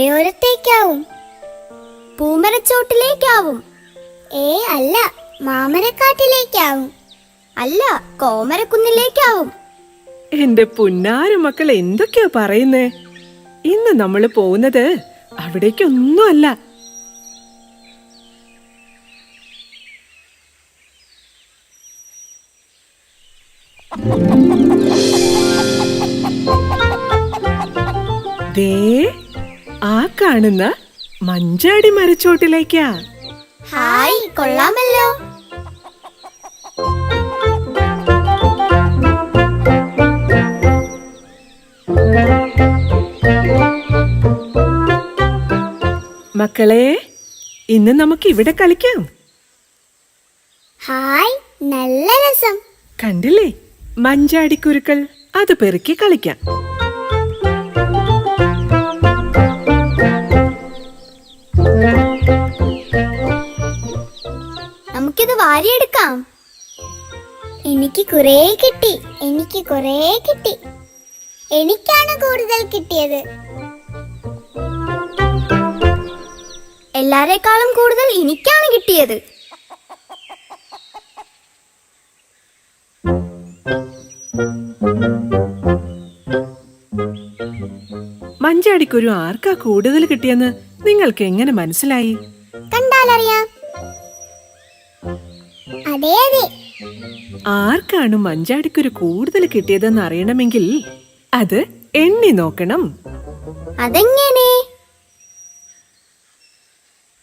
പുഴയോരത്തേക്കാവും പൂമരച്ചോട്ടിലേക്കാവും. ഏ അല്ല മാമരക്കാട്ടിലേക്കാവും. അല്ല കോമരക്കുന്നിലേക്കാവും. എന്റെ പുന്നാര മക്കൾ എന്തൊക്കെയാ പറയുന്നേ? ഇന്ന് നമ്മൾ പോകുന്നത് അവിടേക്കൊന്നും അല്ല ദേ ആ കാണുന്ന മഞ്ചാടി മരച്ചോട്ടിലേക്കാ. ഹായ് കൊള്ളാമല്ലോ. മക്കളെ ഇന്ന് നമുക്ക് ഇവിടെ കളിക്കാം. ഹായ് നല്ല രസം. കണ്ടില്ലേ? മഞ്ചാടിക്കുരുക്കൾ അത് പെറുക്കി കളിക്കാം. വാരിയെടുക്കാം. എനിക്ക് കുറേ കിട്ടി എനിക്ക് കുറേ കിട്ടി. എനിക്കാണ് കൂടുതൽ കിട്ടിയത്. എല്ലാരെക്കാളും കൂടുതൽ എനിക്കാണ് കിട്ടിയത്. മഞ്ചാടിക്കൊരു ആർക്കാ കൂടുതൽ കിട്ടിയെന്ന് നിങ്ങൾക്ക് എങ്ങനെ മനസ്സിലായി? കണ്ടാലറിയാം. അതെ അതെ. ആർക്കാണ് മഞ്ചാടിക്കൊരു കൂടുതൽ കിട്ടിയതെന്ന് അറിയണമെങ്കിൽ അത് എണ്ണി നോക്കണം. അതെങ്ങനെ?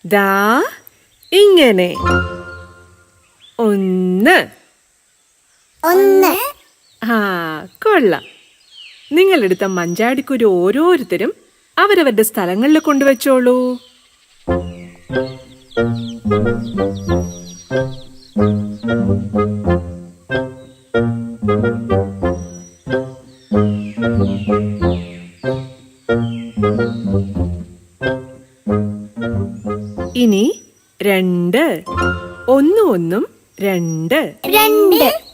ദാ ഇങ്ങനെ. ഒന്ന്. ഒന്ന്. ആ കൊള്ളാം. നിങ്ങളെടുത്ത മഞ്ചാടിക്കുരു ഓരോരുത്തരും അവരവരുടെ സ്ഥലങ്ങളിൽ കൊണ്ടുവച്ചോളൂ. ഇനി രണ്ട്. ഒന്നും ഒന്നും രണ്ട്. രണ്ട്.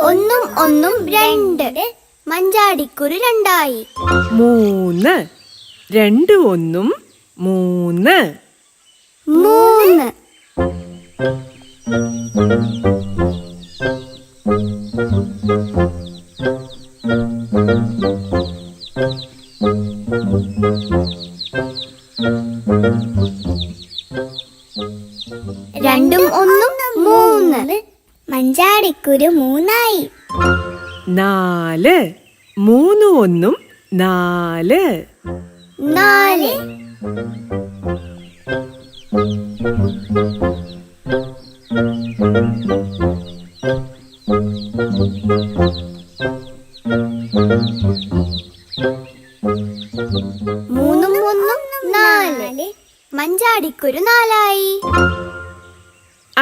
ഒന്നും ഒന്നും രണ്ട്. മഞ്ചാടിക്കുരു രണ്ടായി. മൂന്ന്. രണ്ട് ഒന്നും മൂന്ന്. മൂന്ന്. രണ്ടും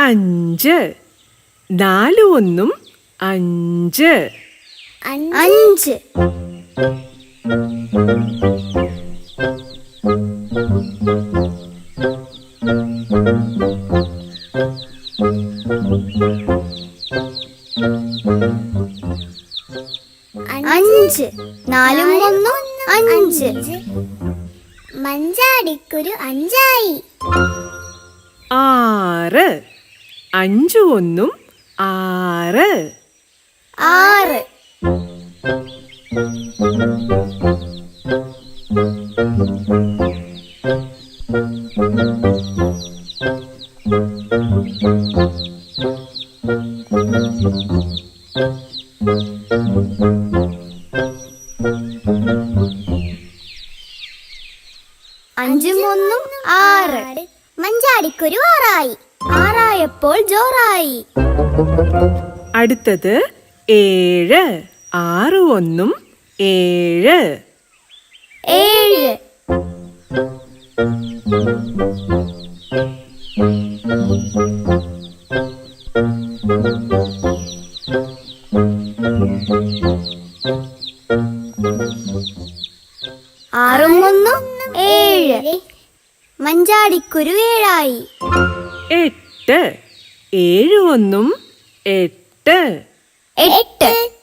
അഞ്ച്. നാല് ഒന്നും അഞ്ച്. അഞ്ച്. അഞ്ച്. നാലും ഒന്നും അഞ്ച്. മഞ്ചാടിക്കൊരു അഞ്ചായി. ആറ്. അഞ്ച് ഒന്നും ആറ്. ആറ്. അഞ്ചും ഒന്നും ആറ്. മഞ്ചാടിക്കൊരു ആറായി. ആറായപ്പോൾ ജോറായി. അടുത്തത് ഏഴ് ആറ് ഒന്നും ഏഴ്. ഏഴ്. ആറും ഒന്നും ഏഴ്. മഞ്ചാടിക്കുരു ഏഴായി. എട്ട്. ഏഴ് ഒന്നും എട്ട്. എട്ട്.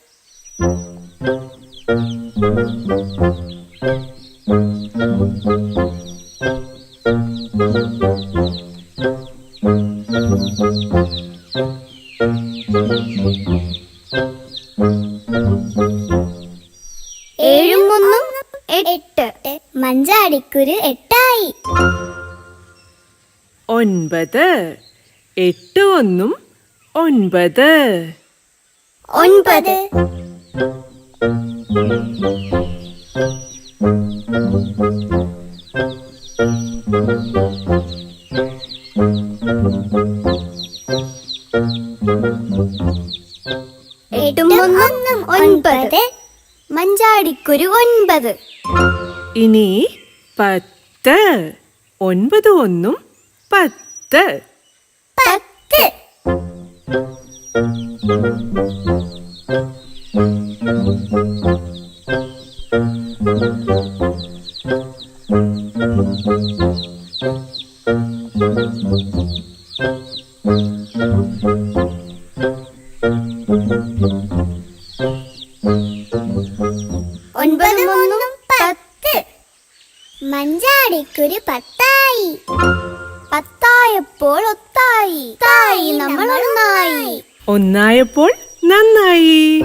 ഒൻപത്. ഒൻപത്. മഞ്ചാടിക്കൊരു ഒന്നും ഒൻപത്. മഞ്ചാടിക്കുരു ഒൻപത്. ഇനി പത്ത്. ഒൻപത് ഒന്നും പത്ത്. പത്ത്. ഒൻപതും മൂന്നും പത്ത്. മഞ്ചാടിക്കൊരു പത്തായി. പത്തായപ്പോൾ ഒത്തായി. തായി നമ്മൾ ഒന്നായി. ഒന്നായപ്പോൾ നന്നായി.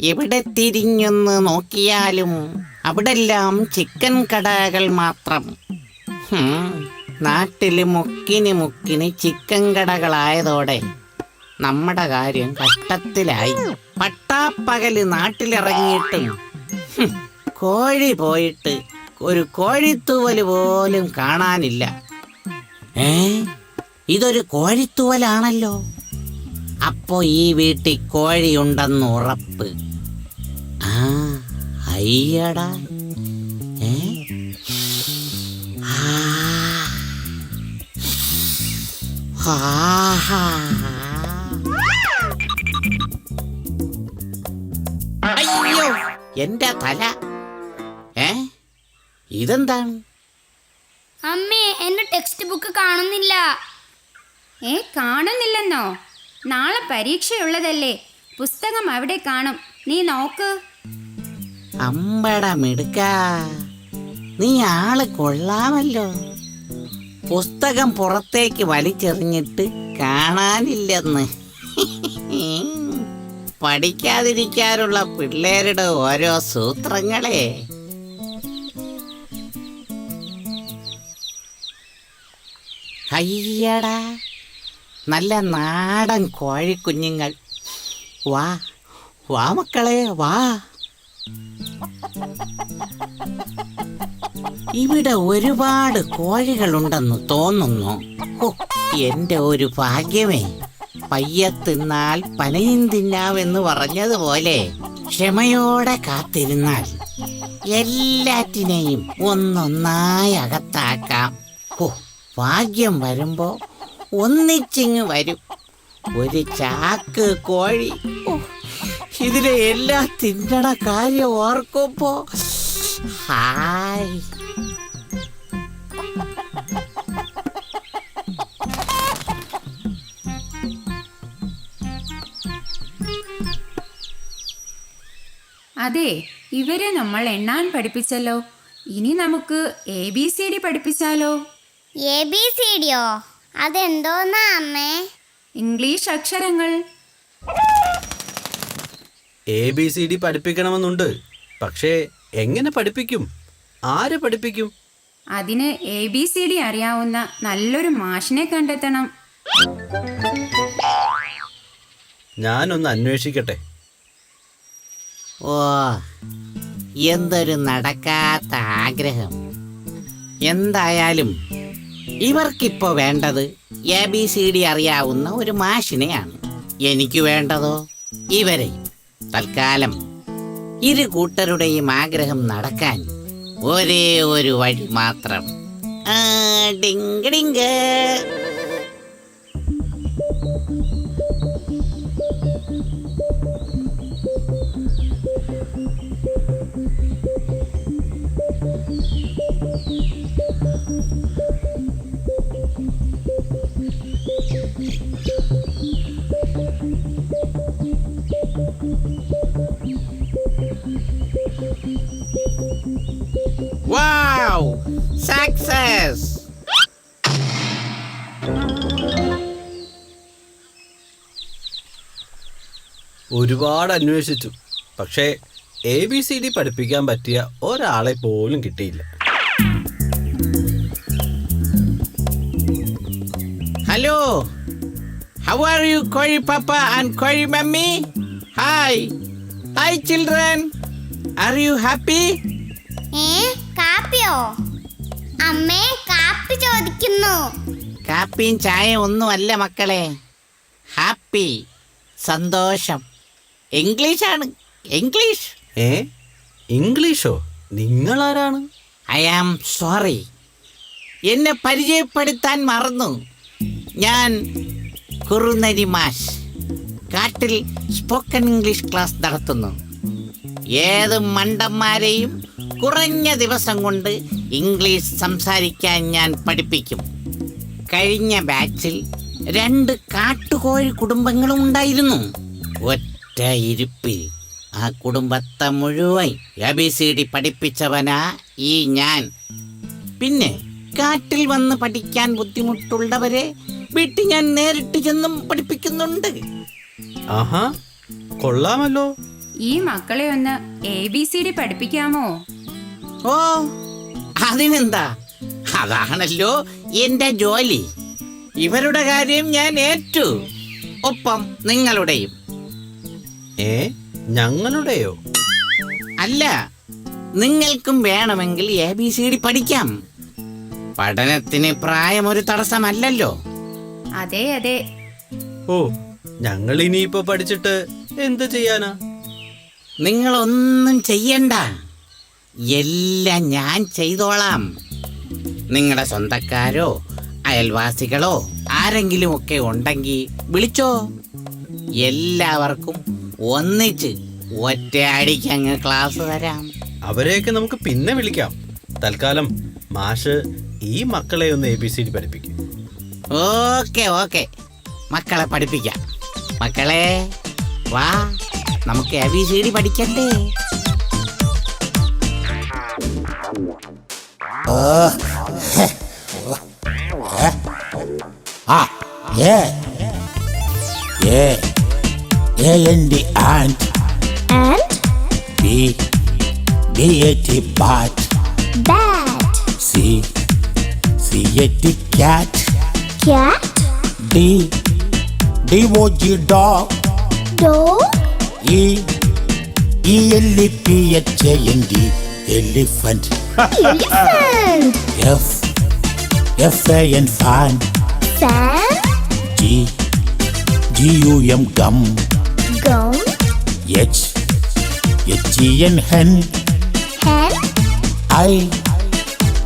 എവിടെ തിരിഞ്ഞൊന്ന് നോക്കിയാലും അവിടെല്ലാം ചിക്കൻ കടകൾ മാത്രം. ഹും, നാട്ടിൽ മുക്കിനി മുക്കിന് ചിക്കൻ കടകളായതോടെ നമ്മുടെ കാര്യം കഷ്ടത്തിലായി. പട്ടാപ്പകൽ നാട്ടിലിറങ്ങിയിട്ടും കോഴി പോയിട്ട് ഒരു കോഴിത്തൂവൽ പോലും കാണാനില്ല. ഏ? ഇതൊരു കോഴിത്തൂവലാണല്ലോ. അപ്പോ ഈ വീട്ടിൽ കോഴിയുണ്ടെന്ന് ഉറപ്പ്. ആ അയ്യടാ. ഏ? അയ്യോ എന്റെ തല. ഏ? ഇതെന്താണ്? അമ്മേ എന്റെ ടെക്സ്റ്റ് ബുക്ക് കാണുന്നില്ല. ഏ കാണുന്നില്ലെന്നോ? നാളെ പരീക്ഷയുള്ളതല്ലേ. പുസ്തകം അവിടെ കാണും. നീ നോക്ക്. അമ്പട മിടുക്ക നീ ആൾ കൊള്ളാമല്ലോ. പുസ്തകം പുറത്തേക്ക് വലിച്ചെറിഞ്ഞിട്ട് കാണാനില്ലെന്ന്. പഠിക്കാതിരിക്കാനുള്ള പിള്ളേരുടെ ഓരോ സൂത്രങ്ങളെ. അയ്യടാ നല്ല നാടൻ കോഴിക്കുഞ്ഞുങ്ങൾ. വാ വാ മക്കളെ വാ. ഇവിടെ ഒരുപാട് കോഴികളുണ്ടെന്ന് തോന്നുന്നു. എന്റെ ഒരു ഭാഗ്യമേ. പയ്യ തിന്നാൽ പനയും തിന്നാമെന്ന് പറഞ്ഞതുപോലെ ക്ഷമയോടെ കാത്തിരുന്നാൽ എല്ലാറ്റിനെയും ഒന്നൊന്നായി അകത്താക്കാം. ഭാഗ്യം വരുമ്പോ ഒന്നിച്ചിങ് വരും. ഒരു ചാക്ക് കോഴി. ഇതിലെ എല്ലാ തിന്നണ കാര്യം ഓർക്കുമ്പോ ഹായ്. അതെ ഇവരെ നമ്മൾ എണ്ണാൻ പഠിപ്പിച്ചല്ലോ. ഇനി നമുക്ക് എ ബി സി ഡി പഠിപ്പിച്ചാലോ? എ ബി സി ഡിയോ അതെന്തോന്നാ അമ്മേ? ഇംഗ്ലീഷ് അക്ഷരങ്ങൾ. എ ബി സി ഡി പഠിപ്പിക്കണമെന്നുണ്ട്. പക്ഷേ എങ്ങനെ പഠിപ്പിക്കും? ആര് പഠിപ്പിക്കും? അതിന് എ ബി സി ഡി അറിയാവുന്ന നല്ലൊരു മാഷിനെ കണ്ടെത്തണം. ഞാനൊന്ന് അന്വേഷിക്കട്ടെ. ഓ എന്തൊരു നടക്കാത്ത ആഗ്രഹം. എന്തായാലും ഇവർക്കിപ്പോ വേണ്ടത് എ ബി സി ഡി അറിയാവുന്ന ഒരു മാഷിനെയാണ്. എനിക്ക് വേണ്ടതോ? ഇവരെ. തൽക്കാലം ഇരു കൂട്ടരുടെയും ആഗ്രഹം നടക്കാൻ ഒരേ ഒരു വഴി മാത്രം. Dink dink Wow! സക്സസ് ഒരുപാട് അന്വേഷിച്ചു. പക്ഷേ എ ബി സി ഡി പഠിപ്പിക്കാൻ പറ്റിയ ഒരാളെ പോലും കിട്ടിയില്ല. ഹലോ ഹൗ ആർ യു കോഴി പപ്പ ആൻഡ് കോഴി mummy hi hi children are you happy കാപ്പിയോ അമ്മേ കാപ്പി ചോദിക്കുന്നു. കാപ്പിയും ചായയും ഒന്നുമല്ല മക്കളെ. ഹാപ്പി സന്തോഷം. ഇംഗ്ലീഷാണ്. ഇംഗ്ലീഷ്. ഏ? ഇംഗ്ലീഷോ? നിങ്ങൾ ആരാണ് ഐ ആം സോറി. എന്നെ പരിചയപ്പെടുത്താൻ മറന്നു. ഞാൻ കുറുനരി മാഷ്. കാട്ടിൽ സ്പോക്കൺ ഇംഗ്ലീഷ് ക്ലാസ് നടത്തുന്നു. ഏത് മണ്ടന്മാരെയും കുറഞ്ഞ ദിവസം കൊണ്ട് ഇംഗ്ലീഷ് സംസാരിക്കാൻ ഞാൻ പഠിപ്പിക്കും. കഴിഞ്ഞ ബാച്ചിൽ രണ്ട് കാട്ടുകോഴി കുടുംബങ്ങളും ഉണ്ടായിരുന്നു. ഒറ്റ ഇരിപ്പിൽ. ആ കുടുംബത്തെ മുഴുവൻ എ ബി സി ഡി പഠിപ്പിച്ചവനാ ഈ ഞാൻ. പിന്നെ കാട്ടിൽ വന്ന് പഠിക്കാൻ ബുദ്ധിമുട്ടുള്ളവരെ വീട്ടിൽ ഞാൻ നേരിട്ട് ചെന്നും പഠിപ്പിക്കുന്നുണ്ട്. ആഹാ കൊള്ളാമല്ലോ. ഈ മക്കളെ ഒന്ന് എ ബി സി ഡി പഠിപ്പിക്കാമോ? ഓ അതിനെന്താ? അതാണല്ലോ എന്റെ ജോലി. ഇവരുടെ കാര്യം ഞാൻ ഏറ്റു. ഒപ്പം നിങ്ങളുടെയും. ഏ ഞങ്ങളുടെയോ? അല്ല നിങ്ങൾക്കും വേണമെങ്കിൽ എ ബി സി ഡി പഠിക്കാം. പഠനത്തിന് പ്രായം ഒരു തടസ്സമല്ലല്ലോ. അതെ അതെ. ഓ ഞങ്ങൾ ഇനിയിപ്പോ പഠിച്ചിട്ട് എന്ത് ചെയ്യാനാ? നിങ്ങളൊന്നും ചെയ്യണ്ട. എല്ലാം ഞാൻ ചെയ്തോളാം. നിങ്ങളുടെ സ്വന്തക്കാരോ അയൽവാസികളോ ആരെങ്കിലും ഒക്കെ ഉണ്ടെങ്കിൽ വിളിച്ചോ. എല്ലാവർക്കും ഒന്നിച്ച് ഒറ്റയടിക്ക് അങ്ങ് ക്ലാസ് തരാം. അവരെയൊക്കെ നമുക്ക് പിന്നെ വിളിക്കാം. തൽക്കാലം മാഷ് ഈ മക്കളെ ഒന്ന് എ ബി സി ഡി പഠിപ്പിക്കും. Okay okay. മക്കളെ പഠിപ്പിക്കാം. മക്കളെ വാ. നമുക്ക് എ ബി സി ഡി പഠിക്കണ്ടേ? A N T ant ant B B A T bat bat C C A T cat cat D D O G dog dog. E E L E P H A N D. Elephant. Elephant. F. F A N fan. Fan. G. G U M gum. Gum. H. H E N hen. Hen. I.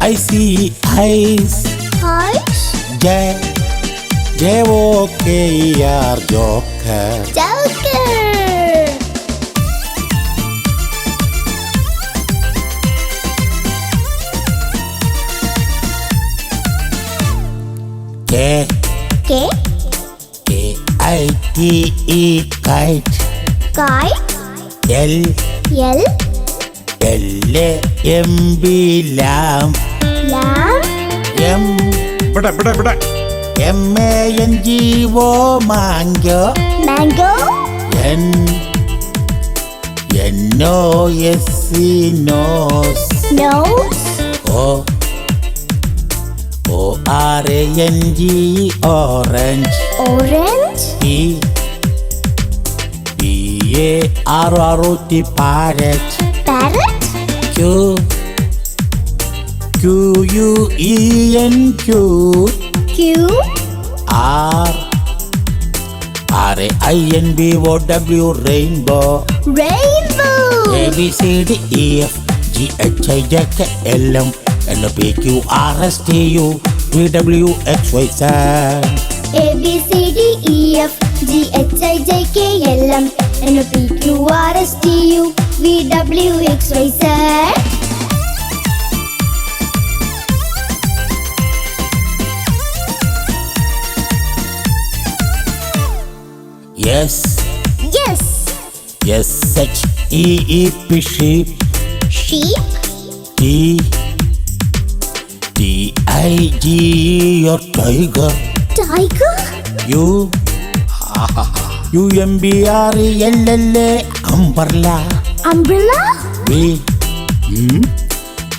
I see eyes. Horse. J. J O K E R Joker. Joker. I T E kite. Kite. L. L. L A M B lamb. Lamb. M. M A N G O mango. Mango. N. N O S E nose. Nose. O. O R A N G orange. Orange. P. A R R O T parrot. Parrot. Q. Q U E N Q. Q. R. R A I N B O W rainbow. Rainbow. A B C D E F G H I J K L M N P Q R S T U V W X Y Z. A B C D E F G H I J K L M N P Q R S T U V W X Y Z. Yes. Yes. Yes. S H E E P sheep. Sheep. T T I G E your tiger. Tiger. U U M B R E L L umbrella. umbrella V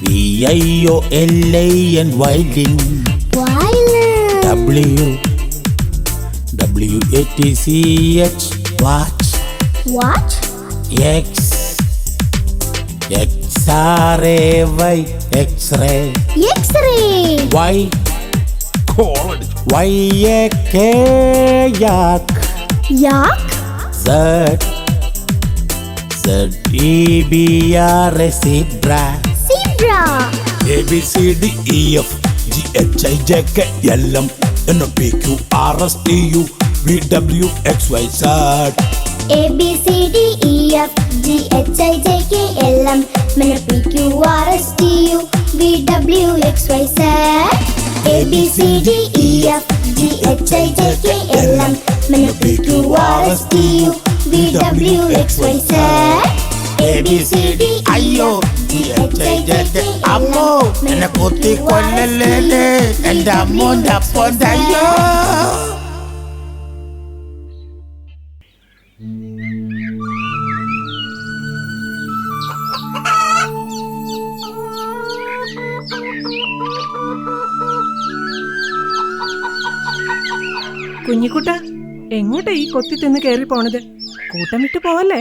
V I O L I N violin violin W W A T C H watch. Watch? X X R A Y x-ray. x-ray Y Y A K yak. Yak Z Z E B R S zebra zebra A B C D E F G H I J K L M N O P Q R S T U V W X Y Z A B C D E F G H I J K L M N P Q R S T U V W X Y Z A B C D E F G H I J K L M N P Q R S T V W X Y Z. A B C D I J അമ്മോ എന്നെ കുത്തി കൊല്ലല്ലേ എന്റെ അമ്മോന്റെ അപ്പോന്റെ അയ്യോ കുഞ്ഞിക്കുട്ട എങ്ങോട്ടാ ഈ കൊത്തി തിന്ന് കയറി പോണത്? കൂട്ടം വിട്ട് പോവല്ലേ?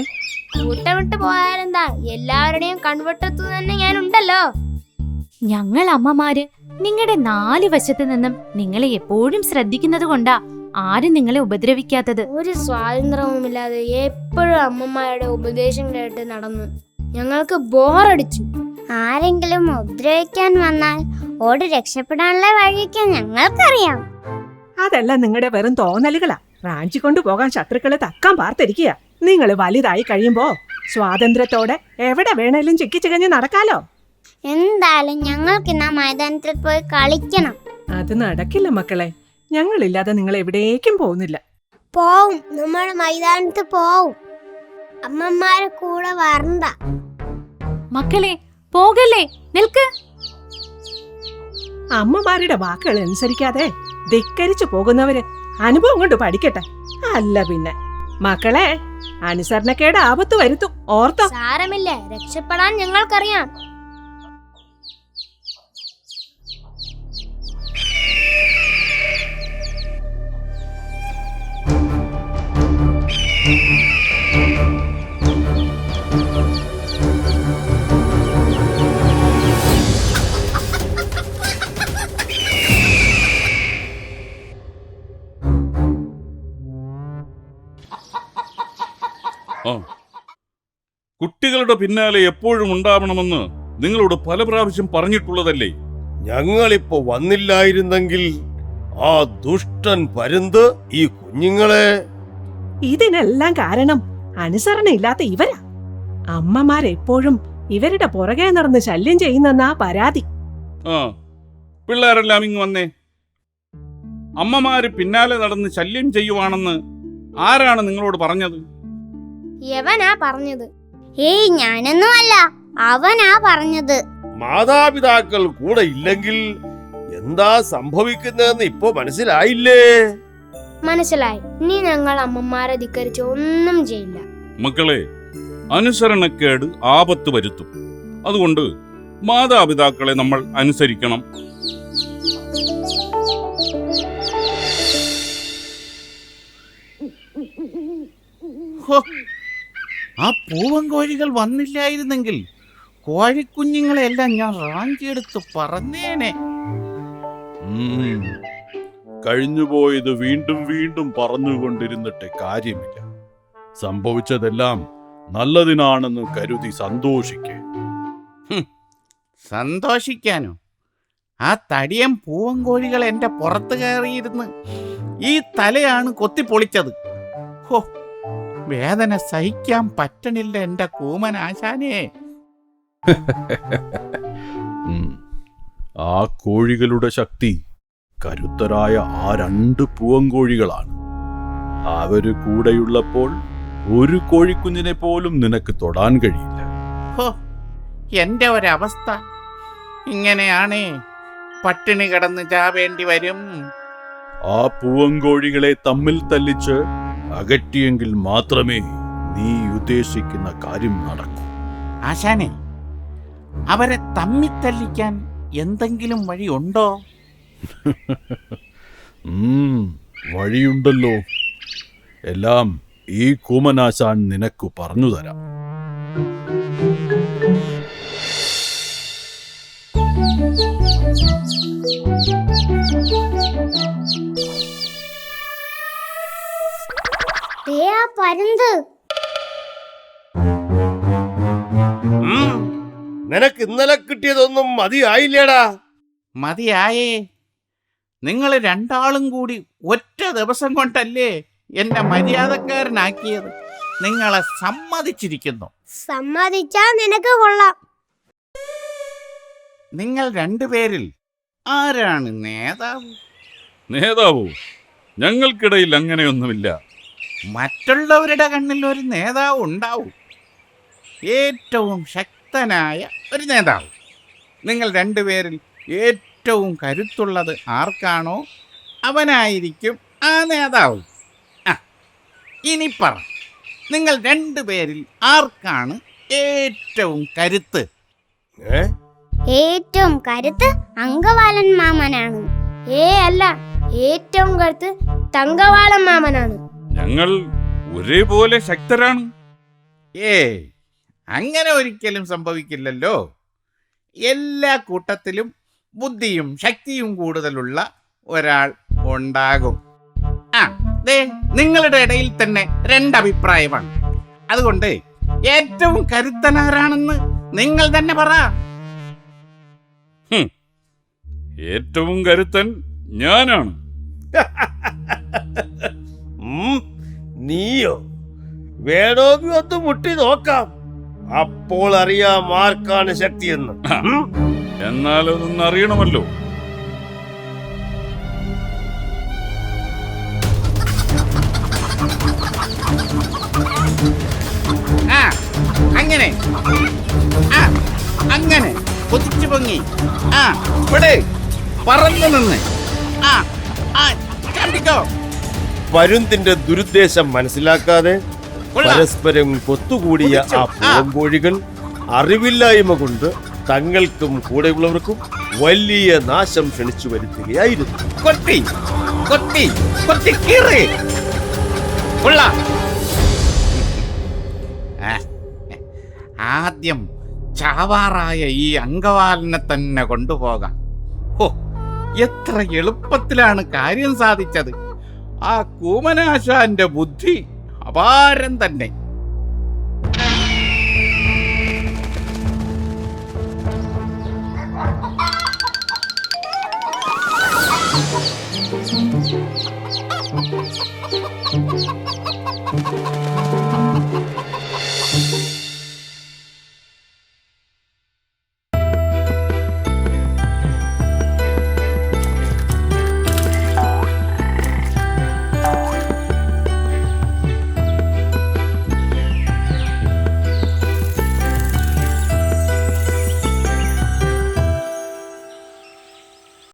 കൂട്ടം വിട്ട് പോയാലെന്താ? എല്ലാവരുടെയും കൺവെട്ടത്തു തന്നെ ഞാൻ ഉണ്ടല്ലോ ഞങ്ങൾ അമ്മമാര് നിങ്ങളുടെ നാല് വശത്ത് നിന്നും നിങ്ങളെ എപ്പോഴും ശ്രദ്ധിക്കുന്നത് കൊണ്ടാ ആരും നിങ്ങളെ ഉപദ്രവിക്കാത്തത്. ഒരു സ്വാതന്ത്ര്യവുമില്ലാതെ എപ്പോഴും അമ്മമാരുടെ ഉപദേശം കേട്ട് നടന്നു ഞങ്ങൾക്ക് ബോറടിച്ചു. ആരെങ്കിലും ഉപദ്രവിക്കാൻ വന്നാൽ ഓടി രക്ഷപ്പെടാനുള്ള വഴിയൊക്കെ ഞങ്ങൾക്കറിയാം. അതല്ല നിങ്ങളുടെ വെറും തോന്നലുകളാ. റാഞ്ചി കൊണ്ടുപോകാൻ ശത്രുക്കളെ തക്കാൻ പാർത്തിരിക്കുക നിങ്ങൾ വലുതായി കഴിയുമ്പോ സ്വാതന്ത്ര്യത്തോടെ എവിടെ വേണേലും ചിക്കിച്ചികഞ്ഞ് നടക്കാലോ? എന്തായാലും ഞങ്ങൾക്ക് ഇന്ന് മൈതാനത്തിൽ പോയി കളിക്കണം. അത് നടക്കില്ല മക്കളെ. ഞങ്ങളില്ലാതെ നിങ്ങൾ എവിടേക്കും പോകുന്നില്ല. പോവും. നമ്മൾ മൈതാനത്ത് പോവും. അമ്മമാരെ കൂടെ വരണ്ട. മക്കളെ പോകല്ലേ? നിൽക്ക്. അമ്മമാരുടെ വാക്കുകൾ അനുസരിക്കാതെ ധിക്കരിച്ചു പോകുന്നവര് അനുഭവം കൊണ്ട് പഠിക്കട്ടെ. അല്ല പിന്നെ. മക്കളെ അനുസരണക്കേട് ആപത്ത് വരുത്തും. ഓർത്തോ? സാരമില്ല. രക്ഷപ്പെടാൻ ഞങ്ങൾക്കറിയാം. കുട്ടികളുടെ പിന്നാലെ എപ്പോഴും ഉണ്ടാവണമെന്ന് നിങ്ങളോട് പല പ്രാവശ്യം പറഞ്ഞിട്ടുള്ളതല്ലേ? ഞങ്ങളിപ്പോ വന്നില്ലായിരുന്നെങ്കിൽ ആ ദുഷ്ടൻ പരുന്ത് ഈ കുഞ്ഞുങ്ങളെ ഇതിനെല്ലാം കാരണം അനുസരണയില്ലാത്ത ഇവരാ. അമ്മമാരെപ്പോഴും ഇവരുടെ പുറകെ നടന്ന് ശല്യം ചെയ്യുന്നെന്നാ പരാതി. ആ പിള്ളേരെല്ലാം ഇങ്ങ് വന്നേ. അമ്മമാര് പിന്നാലെ നടന്ന് ശല്യം ചെയ്യുവാണെന്ന് ആരാണ് നിങ്ങളോട് പറഞ്ഞത്? യവനാ പറഞ്ഞത്. ഏയ് ഞാനൊന്നുമല്ല. അവനാ പറഞ്ഞത്. മാതാപിതാക്കൾ കൂടെ ഇല്ലെങ്കിൽ എന്താ സംഭവിക്കുന്നതെന്ന് ഇപ്പൊ മനസ്സിലായില്ലേ? മനസ്സിലായി. നീ ഞങ്ങൾ അമ്മമാരെ ധിക്കരിച്ച് ഒന്നും ചെയ്യില്ല. മക്കളെ അനുസരണക്കേട് ആപത്ത് വരുത്തും. അതുകൊണ്ട് മാതാപിതാക്കളെ നമ്മൾ അനുസരിക്കണം. ഹോ, ആ പൂവൻ കോഴികൾ വന്നില്ലായിരുന്നെങ്കിൽ കോഴിക്കുഞ്ഞുങ്ങളെല്ലാം ഞാൻ റാഞ്ചിയെടുത്ത് പറഞ്ഞേനെ. കഴിഞ്ഞുപോയത് വീണ്ടും വീണ്ടും പറഞ്ഞുകൊണ്ടിരുന്നിട്ട് കാര്യമില്ല. സംഭവിച്ചതെല്ലാം നല്ലതിനാണെന്ന് കരുതി സന്തോഷിക്കേ. സന്തോഷിക്കാനോ? ആ തടിയൻ പൂവൻ കോഴികൾ എന്റെ പുറത്ത് കയറിയിരുന്ന് ഈ തലയാണ് കൊത്തിപ്പൊളിച്ചത്. ഹോ വേദന സഹിക്കാൻ പറ്റണില്ല എന്റെ കൂമൻ ആശാനെ. ആ കോഴികളുടെ ശക്തി കരുത്തരായ ആ രണ്ട് പൂവങ്കോഴികളാണ് അവർ കൂടെയുള്ളപ്പോൾ ഒരു കോഴിക്കുഞ്ഞിനെ പോലും നിനക്ക് തൊടാൻ കഴിയില്ല. ഹോ എന്റെ ഒരവസ്ഥ. ഇങ്ങനെയാണേ പട്ടിണി കടന്ന് ചാവേണ്ടി വരും. ആ പൂവങ്കോഴികളെ തമ്മിൽ തല്ലിച്ച് അകറ്റിയെങ്കിൽ മാത്രമേ നീ ഉദ്ദേശിക്കുന്ന കാര്യം നടക്കൂ. ആശാനെ അവരെ തമ്മിത്തല്ലിക്കാൻ എന്തെങ്കിലും വഴിയുണ്ടോ? വഴിയുണ്ടല്ലോ. എല്ലാം ഈ കൂമനാശാൻ നിനക്കു പറഞ്ഞു തരാം. Thank ആ പരുന്ത്. നിനക്ക് ഇന്നലെ കിട്ടിയതൊന്നും മതിയായില്ലേടാ. മതിയായേ. നിങ്ങൾ രണ്ടാളും കൂടി ഒറ്റ ദിവസം കൊണ്ടല്ലേ എന്നെ മര്യാദക്കാരനാക്കിയത്. നിങ്ങളെ സമ്മതിച്ചിരിക്കുന്നു. സമ്മതിച്ചാ നിനക്ക് കൊള്ളാം. നിങ്ങൾ രണ്ടുപേരിൽ ആരാണ് നേതാവ്? നേതാവോ? ഞങ്ങൾക്കിടയിൽ അങ്ങനെയൊന്നുമില്ല. മറ്റുള്ളവരുടെ കണ്ണിൽ ഒരു നേതാവ് ഉണ്ടാവും. ഏറ്റവും ശക്തനായ ഒരു നേതാവ്. നിങ്ങൾ രണ്ടുപേരിൽ ഏറ്റവും കരുത്തുള്ളത് ആർക്കാണോ അവനായിരിക്കും ആ നേതാവ്. ആ ഇനി പറ നിങ്ങൾ രണ്ടുപേരിൽ ആർക്കാണ് ഏറ്റവും കരുത്ത്? ഏറ്റവും കരുത്ത് അങ്കവാലൻ മാമനാണ്. ഏ അല്ല ഏറ്റവും കരുത്ത് തങ്കവാളൻ മാമനാണ്. ഞങ്ങൾ ഒരേപോലെ ശക്തരാണ്. ഏ അങ്ങനെ ഒരിക്കലും സംഭവിക്കില്ലല്ലോ. എല്ലാ കൂട്ടത്തിലും ബുദ്ധിയും ശക്തിയും കൂടുതലുള്ള ഒരാൾ ഉണ്ടാകും. ആ ദേ നിങ്ങളുടെ ഇടയിൽ തന്നെ രണ്ടഭിപ്രായമാണ്. അതുകൊണ്ട് ഏറ്റവും കരുത്തനാരാണെന്ന് നിങ്ങൾ തന്നെ പറ. ഏറ്റവും കരുത്തൻ ഞാനാണ്. നീയോ? വേണമെങ്കിൽ ഒന്ന് മുട്ടി നോക്കാം. അപ്പോൾ അറിയാം ആർക്കാണ് ശക്തിയെന്ന്. എന്നാൽ അതൊന്നും അറിയണമല്ലോ. ആ അങ്ങനെ. ആ അങ്ങനെ. കുതിച്ചു പൊങ്ങി. ആ ഇവിടെ. പറന്നു നിന്ന്. ആ ആ ചാമ്പിക്കോ പരുന്തിന്റെ ദുരുദ്ദേശം മനസ്സിലാക്കാതെ പരസ്പരം കൊത്തുകൂടിയ ആ പൂമ്പോഴികൾ അറിവില്ലായ്മ കൊണ്ട് തങ്ങൾക്കും കൂടെയുള്ളവർക്കും വലിയ നാശം ക്ഷണിച്ചു വരുത്തുകയായിരുന്നു. കൊത്തി കൊത്തി കൊത്തി കീറി. ആദ്യം ചാവാറായ ഈ അങ്കവാലിനെ തന്നെ കൊണ്ടുപോകാം. എത്ര എളുപ്പത്തിലാണ് കാര്യം സാധിച്ചത്. ആ കൂമനാശാന്റെ ബുദ്ധി അപാരം തന്നെ.